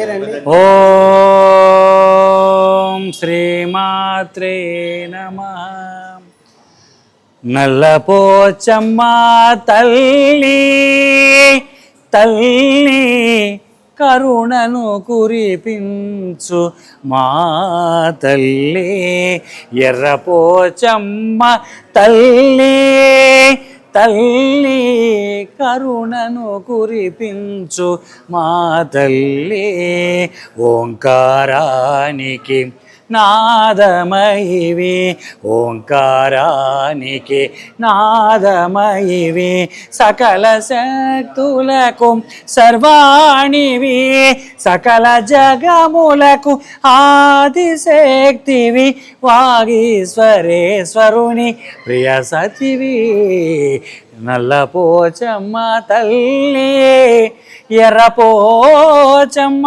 ఓం శ్రీమాత్రే నమ. నల్లపోచమ్మ తల్లి తల్లి కరుణను కురిపించు మా తల్లి. ఎర్రపోచమ్మ తల్లి తల్లి కరుణను కురిపించు మా తల్లి ఓంకారానికి నాదమయివి ఓంకారానికి నాదమయివి సకల శక్తులకు సర్వాణివి సకల జగములకు ఆదిశక్తివి వాగీశ్వరేశ్వరుని ప్రియ సతివి. నల్లపోచమ్మ తల్లి ఎర్రపోచమ్మ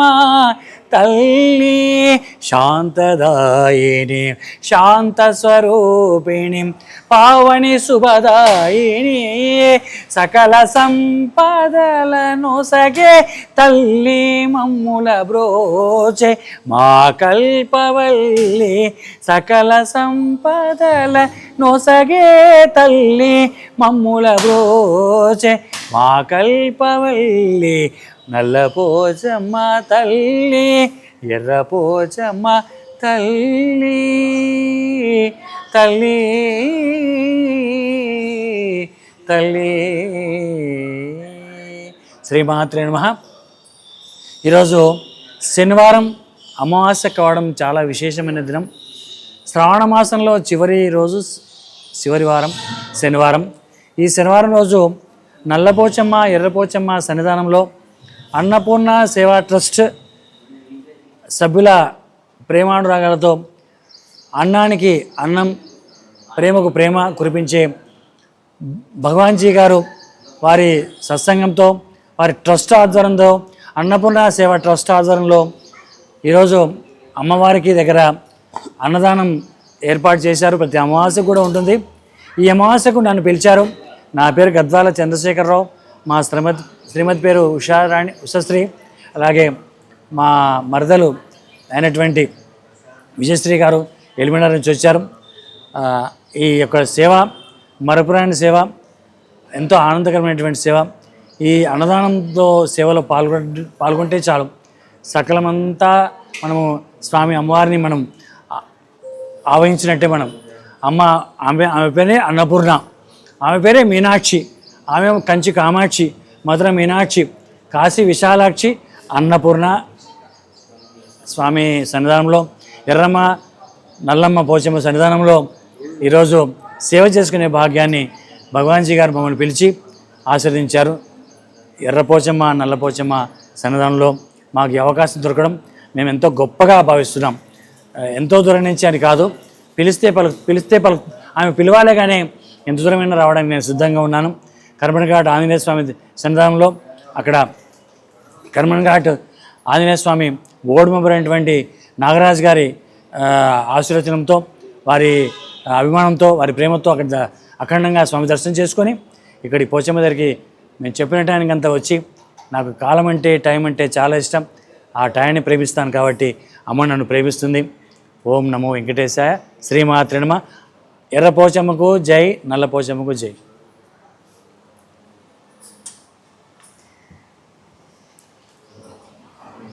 తల్లి శాంతదాయిని శాంతస్వరూపిణి పావని శుభదాయిని సకల సంపదలను సగే తల్లి మమ్ముల బ్రోచే మా కల్పవల్లి సకల సంపదల నొసగే తల్లి మమ్ముల బ్రోచే మా కల్పవల్లి నల్లపోచమ్మ తల్లి ఎర్రపోచమ్మ తల్లి తల్లి తల్లి. శ్రీమాత్రే నమ. ఈరోజు శనివారం అమావాస్య కావడం చాలా విశేషమైన దినం. శ్రావణ మాసంలో చివరి రోజు చివరి వారం శనివారం. ఈ శనివారం రోజు నల్లపోచమ్మ ఎర్రపోచమ్మ సన్నిధానంలో అన్నపూర్ణ సేవా ట్రస్ట్ సభ్యుల ప్రేమానురాగాలతో అన్నానికి అన్నం ప్రేమకు ప్రేమ కురిపించే భగవాన్జీ గారు వారి సత్సంగంతో వారి ట్రస్ట్ ఆధ్వర్యంతో అన్నపూర్ణ సేవ ట్రస్ట్ ఆధ్వర్యంలో ఈరోజు అమ్మవారికి దగ్గర అన్నదానం ఏర్పాటు చేశారు. ప్రతి అమావాస్య కూడా ఉంటుంది. ఈ అమావాస్యకు నన్ను పిలిచారు. నా పేరు గద్వాల చంద్రశేఖరరావు. మా శ్రీమతి శ్రీమతి పేరు ఉషారాణి ఉషశ్రీ అలాగే మా మరదలు అయినటువంటి విజయశ్రీ గారు ఎలిమినార్ నుంచి వచ్చారు. ఈ యొక్క సేవ మరపురాని సేవ ఎంతో ఆనందకరమైనటువంటి సేవ. ఈ అన్నదానంతో సేవలో పాల్గొ పాల్గొంటే చాలు. సకలమంతా మనము స్వామి అమ్మవారిని మనం ఆవహించినట్టే మనం. అమ్మ ఆమె ఆమె పేరే అన్నపూర్ణ. ఆమె పేరే మీనాక్షి. ఆమె కంచి కామాక్షి. మధుర మీనాక్షి కాశీ విశాలాక్షి అన్నపూర్ణ స్వామి సన్నిధానంలో ఎర్రమ్మ నల్లమ్మ పోచమ్మ సన్నిధానంలో ఈరోజు సేవ చేసుకునే భాగ్యాన్ని భగవాన్జీ గారు మమ్మల్ని పిలిచి ఆశీర్వదించారు. ఎర్రపోచమ్మ నల్లపోచమ్మ సన్నిధానంలో మాకు అవకాశం దొరకడం మేము ఎంతో గొప్పగా భావిస్తున్నాం. ఎంతో దూరం నుంచి అని కాదు పిలిస్తే పలు పిలిస్తే పలు ఆమె పిలవాలే కానీ ఎంత దూరమైనా రావడానికి నేను సిద్ధంగా ఉన్నాను. కర్మణఘాట్ ఆంజనేయ స్వామి సన్నిధానంలో అక్కడ కర్మణఘాట్ ఆంజనేయ స్వామి ఓడుమబడినటువంటి నాగరాజు గారి ఆశీర్వచనంతో వారి అభిమానంతో వారి ప్రేమతో అక్కడ అఖండంగా స్వామి దర్శనం చేసుకొని ఇక్కడి పోచమ్మ దగ్గరికి మేము చెప్పిన టైంకి అంతా వచ్చి నాకు కాలం అంటే టైం అంటే చాలా ఇష్టం. ఆ టైంని ప్రేమిస్తాను కాబట్టి అమ్మ నన్ను ప్రేమిస్తుంది. ఓం నమో వెంకటేశాయ శ్రీమాత్రినమ ఎర్ర పోచమ్మకు జై నల్ల పోచమ్మకు జై.